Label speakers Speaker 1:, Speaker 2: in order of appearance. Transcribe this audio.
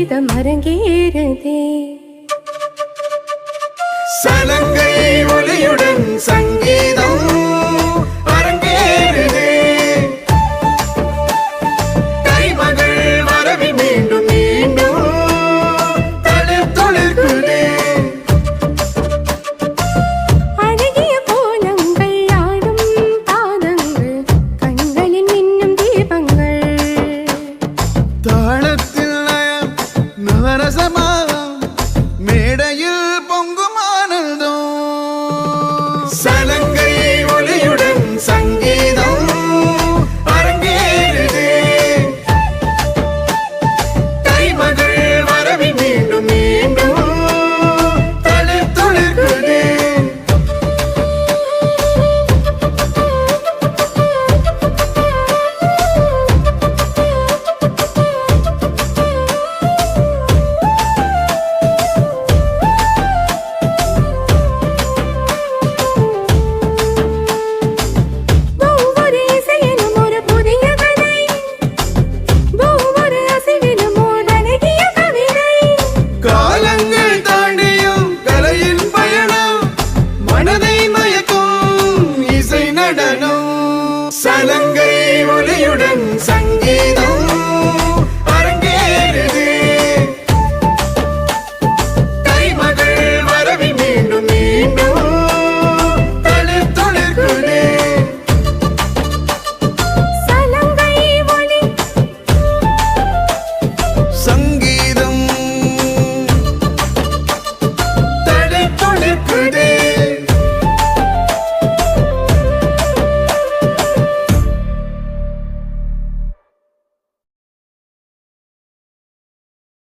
Speaker 1: கீதம் அரங்கேறுதே.
Speaker 2: నవరసమా మేడ
Speaker 3: சலங்கை ஒளியுடன்